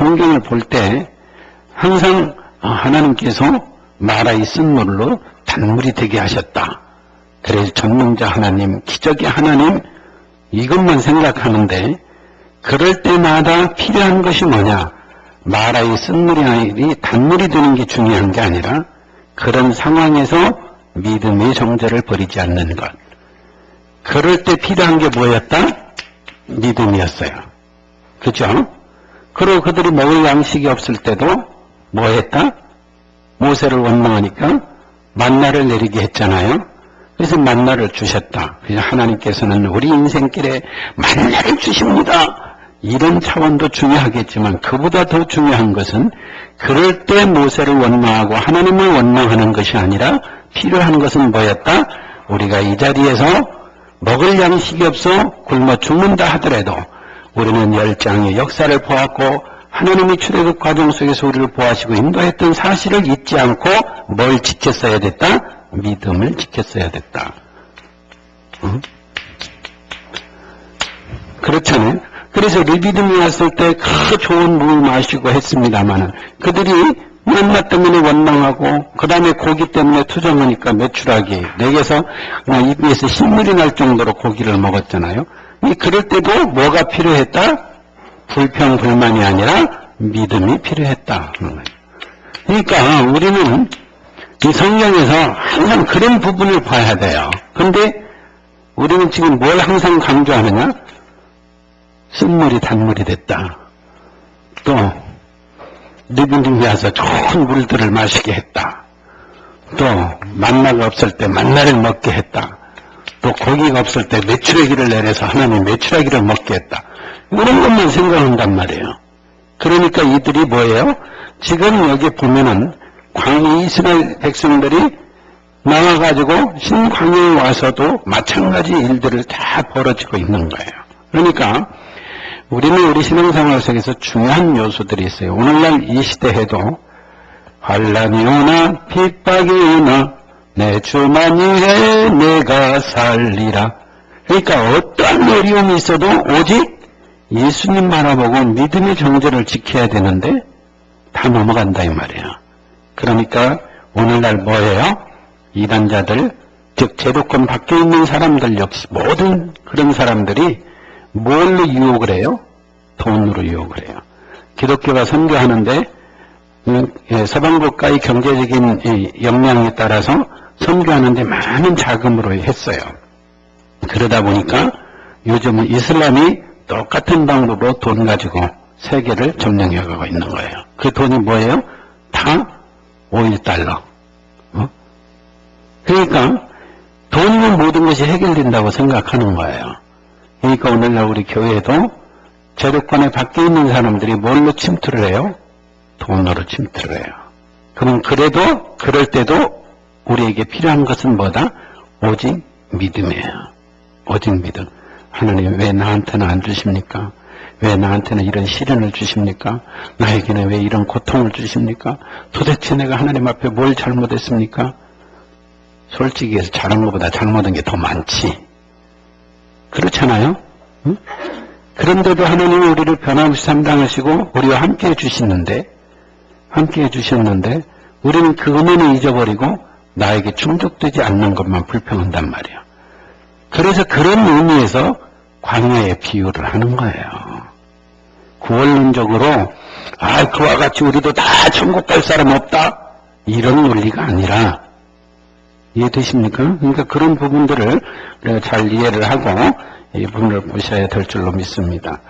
성경을 볼 때 항상 아, 하나님께서 마라의 쓴물로 단물이 되게 하셨다. 그래서 전능자 하나님, 기적의 하나님 이것만 생각하는데 그럴 때마다 필요한 것이 뭐냐? 마라의 쓴물이 아니라 단물이 되는 게 중요한 게 아니라 그런 상황에서 믿음의 정절을 버리지 않는 것. 그럴 때 필요한 게 뭐였다? 믿음이었어요. 그죠? 그리고 그들이 먹을 양식이 없을 때도 뭐 했다? 모세를 원망하니까 만나를 내리게 했잖아요. 그래서 만나를 주셨다. 그래서 하나님께서는 우리 인생길에 만나를 주십니다. 이런 차원도 중요하겠지만 그보다 더 중요한 것은 그럴 때 모세를 원망하고 하나님을 원망하는 것이 아니라 필요한 것은 뭐였다? 우리가 이 자리에서 먹을 양식이 없어 굶어 죽는다 하더라도 우리는 열장의 역사를 보았고 하나님이 출애굽 과정 속에서 우리를 보아시고 인도했던 사실을 잊지 않고 뭘 지켰어야 됐다? 믿음을 지켰어야 됐다. 응? 그렇잖아요. 그래서 리비듬이 왔을 때 그 좋은 물 마시고 했습니다마는 그들이 만나 때문에 원망하고 그 다음에 고기 때문에 투정하니까 매출하기 내게서 입에서 신물이 날 정도로 고기를 먹었잖아요. 이 그럴 때도 뭐가 필요했다? 불평 불만이 아니라 믿음이 필요했다. 그러니까 우리는 이 성경에서 항상 그런 부분을 봐야 돼요. 근데 우리는 지금 뭘 항상 강조하느냐? 쓴물이 단물이 됐다. 또 누구님이 와서 좋은 물들을 마시게 했다. 또 만나가 없을 때 만나를 먹게 했다. 또 고기가 없을 때 메추라기를 내려서 하나님 메추라기를 먹게 했다. 이런 것만 생각한단 말이에요. 그러니까 이들이 뭐예요? 지금 여기 보면은 광야 이스라엘 백성들이 나와가지고 신광야에 와서도 마찬가지 일들을 다 벌어지고 있는 거예요. 그러니까 우리는 우리 신앙생활 속에서 중요한 요소들이 있어요. 오늘날 이 시대에도 환란이 오나 핍박이 오나 내 주만이 해 내가 살리라. 그러니까 어떠한 어려움이 있어도 오직 예수님 바라보고 믿음의 정절을 지켜야 되는데 다 넘어간다 이 말이에요. 그러니까 오늘날 뭐예요? 이단자들, 즉 제도권 밖에 있는 사람들 역시 모든 그런 사람들이 뭘로 유혹을 해요? 돈으로 유혹을 해요. 기독교가 선교하는데 음, 예, 서방 국가의 경제적인 역량에 따라서 선교하는데 많은 자금으로 했어요. 그러다 보니까 요즘은 이슬람이 똑같은 방법으로 돈 가지고 세계를 점령해 가고 있는 거예요. 그 돈이 뭐예요? 다 5일달러. 어? 그러니까 돈이면 모든 것이 해결된다고 생각하는 거예요. 그러니까 오늘날 우리 교회도 제도권에 밖에 있는 사람들이 뭘로 침투를 해요? 돈으로 침투를 해요. 그럼 그래도 그럴 때도 우리에게 필요한 것은 뭐다? 오직 믿음이에요. 오직 믿음. 하나님 왜 나한테는 안 주십니까? 왜 나한테는 이런 시련을 주십니까? 나에게는 왜 이런 고통을 주십니까? 도대체 내가 하나님 앞에 뭘 잘못했습니까? 솔직히 해서 잘한 것보다 잘못한 게 더 많지. 그렇잖아요? 응? 그런데도 하나님은 우리를 변함없이 담당하시고 우리와 함께 해주시는데 함께 해주셨는데 우리는 그 은혜는 잊어버리고 나에게 충족되지 않는 것만 불평한단 말이에요. 그래서 그런 의미에서 광야의 비유를 하는 거예요. 구원론적으로 아 그와 같이 우리도 다 천국 갈 사람 없다 이런 논리가 아니라 이해되십니까? 그러니까 그런 부분들을 잘 이해를 하고 이 부분을 보셔야 될 줄로 믿습니다.